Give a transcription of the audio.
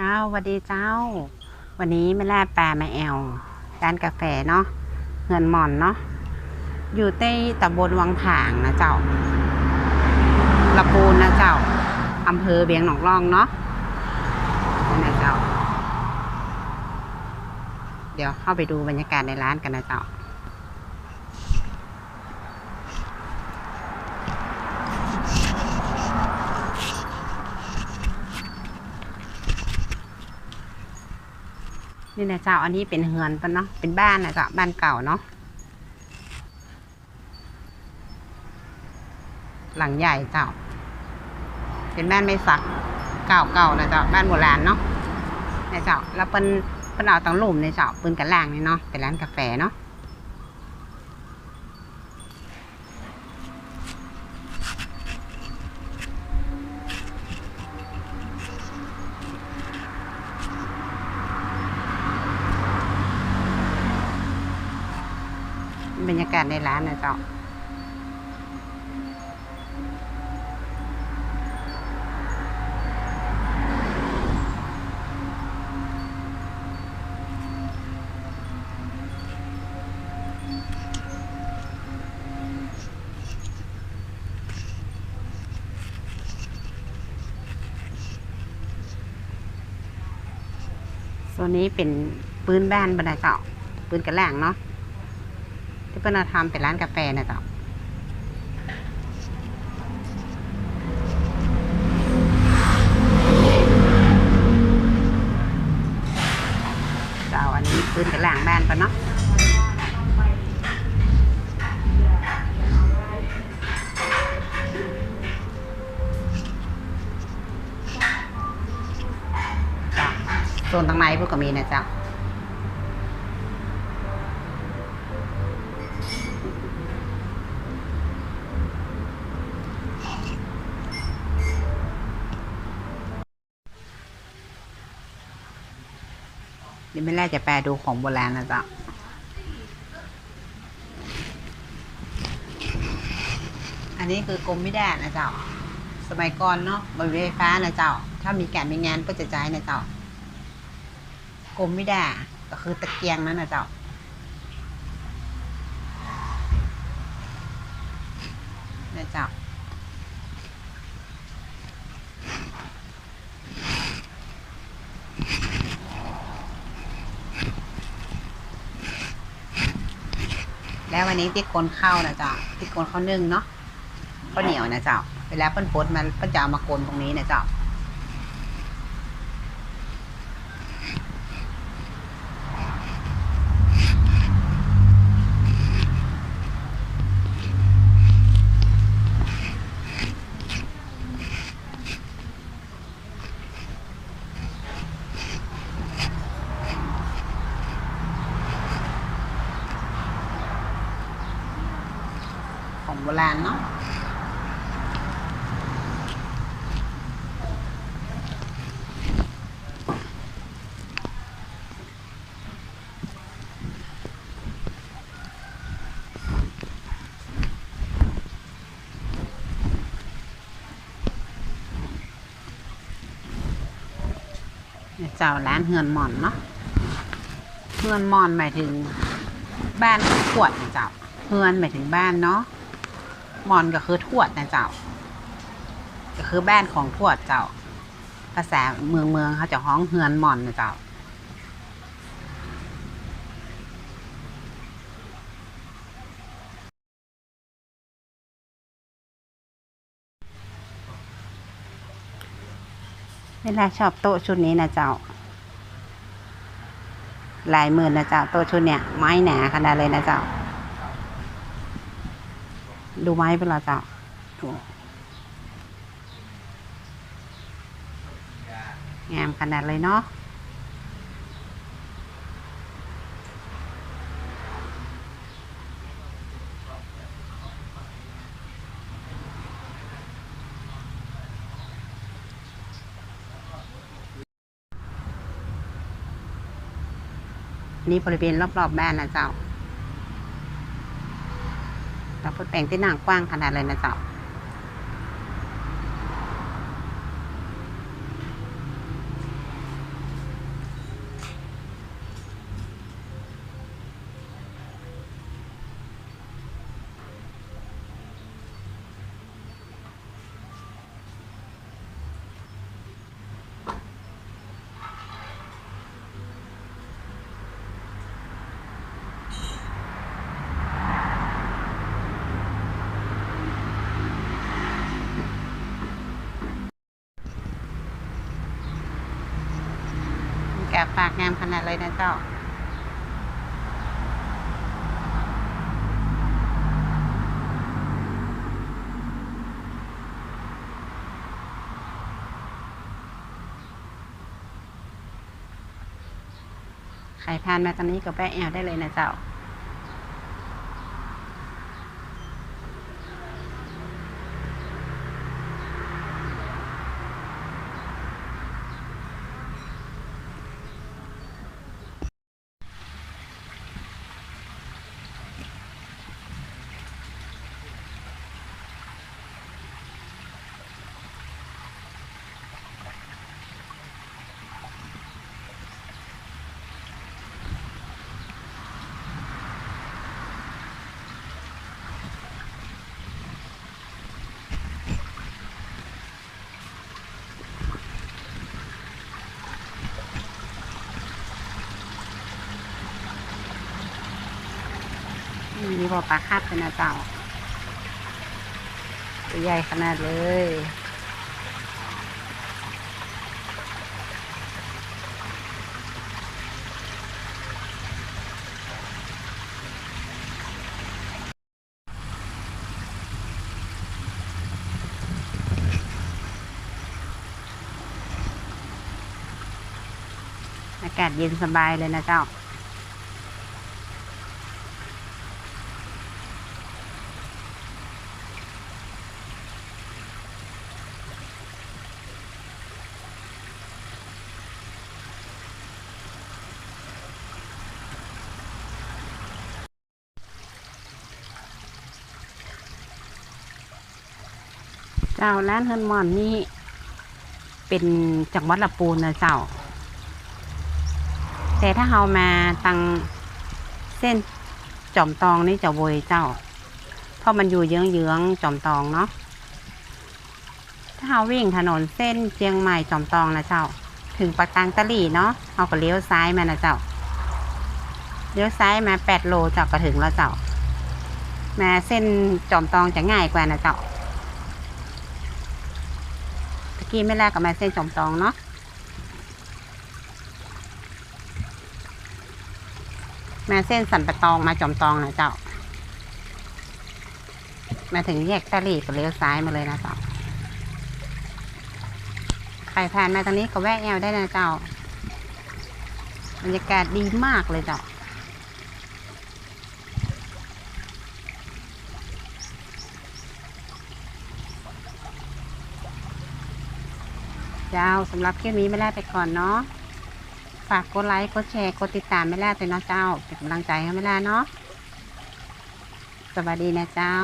เจ้าสวัสดีเจ้า วันนี้ไม่แล่าปลามาแอลร้านกาแฟเนาะเงินหมอนเนาะอยู่ใต้ตำบลวังผางนะเจ้าละปูนนะเจ้าอำเภอเบียงหนองร่องเนาะนะเจ้า เดี๋ยวเข้าไปดูบรรยากาศในร้านกันนะเจ้า นี่นะเจ้าอันนี้เป็นเฮือนปะเนาะเป็นบ้านนะเจ้าบ้านเก่าเนาะหลังใหญ่เจ้า เป็นบ้านไม่สักเก่าเก่าๆนะเจ้าบ้านโบราณเนาะนะเจ้าแล้วเป็นเป็นเอาตังหลุมในเจ้าปืนกันล่างนี่เนาะเป็นร้านกาแฟเนาะ บรรยากาศในร้านนะเจ้าส่วนี้เป็นปืนบ้านบรรดาเจ้าปืนกระแหล่งเนาะ ที่เปิ้ลเอาทำเป็นร้านกาแฟนะจ้าเจ้าอันนี้ปืนกระหล่างบ้านปะเนาะจ้าโซนทางในพวกก็มีนะจ้า เดี๋ยวไม่แรกจะแปลดูของโบราณนะจ๊ะอันนี้คือกรมไมิได้นะเจ้า สมัยก่อนเนาะบนไฟฟ้านะเจ้า ถ้ามีการมีงานก็จะใช้นะเจ้ากรมไมิได้ก็คือตะเกียงนั่นนะเจ้านะเจ้า แล้ววันนี้ที่คนเข้านะเจ้าที่คนเขานึ่งเนาะข้าวเหนียวนะเจ้าเวลาเปิ้นปดมันเปิ้นจะเอามาโกนตรงนี้นะเจ้า ของโบราณเนาะเจ้าร้านเฮือนหมอนเนาะเฮือนหมอนหมายถึงบ้านขวดเจ้าเฮือนหมายถึงบ้านเนาะ มอนก็คือทวดนะเจ้า ก็คือแบ้นของทวดเจ้า ภาษาเมืองเมืองเขาจะฮ้องเฮือนมอนนะเจ้าเวลาชอบโต๊ะชุดนี้นะเจ้า หลายหมื่นนะเจ้าโต๊ะชุดเนี้ยไม้หนาขนาดเลยนะเจ้า ดูไม้เป็นละเจ้าดูงามขนาดเลยเนาะนี่บริเวณรอบๆบบ้านนะเจ้า ดแปลงที่นางกว้างขนาดเลยนะเจ้า กับฝากงามขนาดเลยนะเจ้าใครผ่านมาตอนนี้ก็แปะแอวได้เลยนะเจ้า มีบ่อปลาคาบเป็นนะเจ้าตัวใหญ่ขนาดเลยอากาศเย็นสบายเลยนะเจ้า เจ้าร้านเฮินมอนนี่เป็นจังหวัดละปูนนะเจ้า แต่ถ้าเรามาตังเส้นจอมตองนี่จะโวยเจ้า เพราะมันอยู่เยื้องๆจอมตองเนาะถ้าเราวิ่งถนนเส้นเชียงใหม่จอมตองนะเจ้า ถึงปากกางตะลี่เนาะเราก็เลี้ยวซ้ายมานะเจ้าเลี้ยวซ้ายมาแปดโลเจ้าก็ถึงแล้วเจ้า มาเส้นจอมตองจะง่ายกว่านะเจ้า กี้ไม่แรกกับมาเส้นจอมตองเนาะมาเส้นสันปะตองมาจอมตองนะเจ้า มาถึงแยกตะลีก็เลี้ยวซ้ายมาเลยนะเจ้า ใครผ่านมาตรงนี้ก็แวะแอวได้นะเจ้า บรรยากาศดีมากเลยเจ้า เจ้าสำหรับคลิปนี้ไม่แล้ไปก่อนเนาะฝากกดไลค์กดแชร์กดติดตามไม่ล่ไปเนาะเจ้าเป็นกำลังใจให้ไม่ล่เนาะสวัสดีนะเจ้า